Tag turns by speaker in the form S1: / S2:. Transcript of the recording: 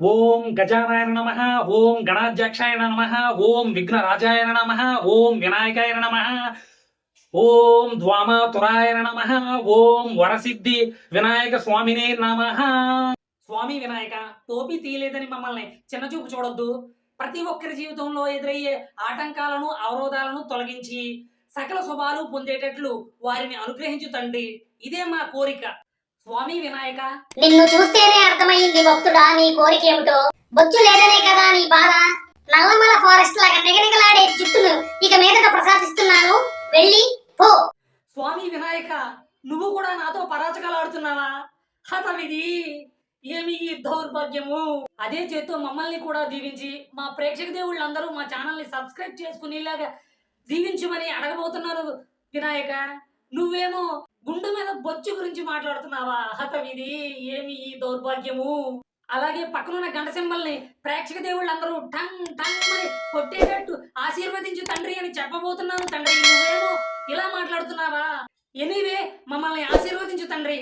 S1: ఓం గజానాయ నమ ఓం గణాధ్యక్షాయ నమ ఓం విఘ్నరాజాయ నమ ఓం వినాయకాయ నమ ఓం ద్వామాతురాయ నమ ఓం వరసిద్ధి వినాయక స్వామినే నమ. స్వామి వినాయక టోపీ తీయలేదని మమ్మల్ని చిన్నచూపు చూడొద్దు. ప్రతి ఒక్కరి జీవితంలో ఎదురయ్యే ఆటంకాలను అవరోధాలను తొలగించి సకల శుభాలు పొందేటట్లు వారిని అనుగ్రహించు తండ్రి. ఇదే మా కోరిక. స్వామి వినాయక.
S2: నిన్ను చూస్తేనే అర్థమైంది భక్తుడా నీ కోరిక ఏమిటో. బొచ్చు లేదనే కదా నీ బాధ. నల్లమల ఫారెస్ట్ లాగా నిగనిగలాడే జుట్టును ఇక మీదట ప్రసాదిస్తున్నాను. వెళ్ళి పో.
S3: స్వామి వినాయక నువ్వు కూడా నాతో పరాచకాలు ఆడుతున్నావా? హతవిధి. ఏమి ఈ దౌర్భాగ్యము. అదే చేత్తో మమ్మల్ని కూడా దీవించి మా ప్రేక్షక దేవుళ్ళందరూ మా ఛానల్ని సబ్స్క్రైబ్ చేసుకునేలాగా దీవించమని అడగబోతున్నారు వినాయక. నువ్వేమో గుండె మీద బొచ్చు గురించి మాట్లాడుతున్నావా? హతవిధి ఏమి ఈ దౌర్భాగ్యము? అలాగే పక్కనున్న గంట సింబల్ని ప్రేక్షక దేవుళ్ళందరూ టంగ్ టంగ్ అని కొట్టేటట్టు ఆశీర్వదించు తండ్రి అని చెప్పబోతున్నాను తండ్రి. నువ్వేమో ఇలా మాట్లాడుతున్నావా? ఎనీవే మమ్మల్ని ఆశీర్వదించు తండ్రి.